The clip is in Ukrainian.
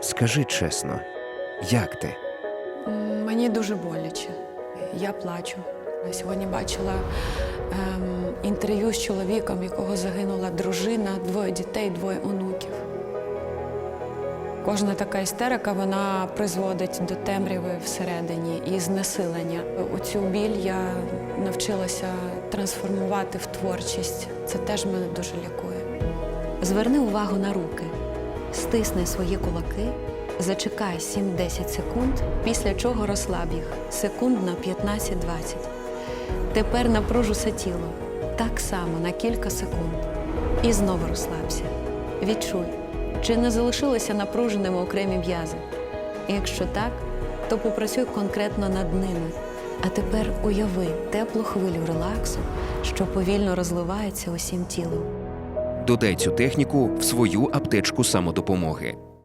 Скажи чесно, як ти? Мені дуже боляче. Я плачу. Сьогодні бачила ем, інтерв'ю з чоловіком, якого загинула дружина, двоє дітей, двоє онуків. Кожна така істерика вона призводить до темряви всередині і знесилення. Оцю біль я навчилася трансформувати в творчість. Це теж мене дуже лікує. Зверни увагу на руки, стисни свої кулаки, зачекай 7-10 секунд, після чого розслаб їх секунд на 15-20. Тепер напружуся тіло так само на кілька секунд. І знову розслабся. Відчуй, чи не залишилися напруженими окремі м'язи. Якщо так, то попрацюй конкретно над ними. А тепер уяви теплу хвилю релаксу, що повільно розливається усім тілом. Додай цю техніку в свою аптечку самодопомоги.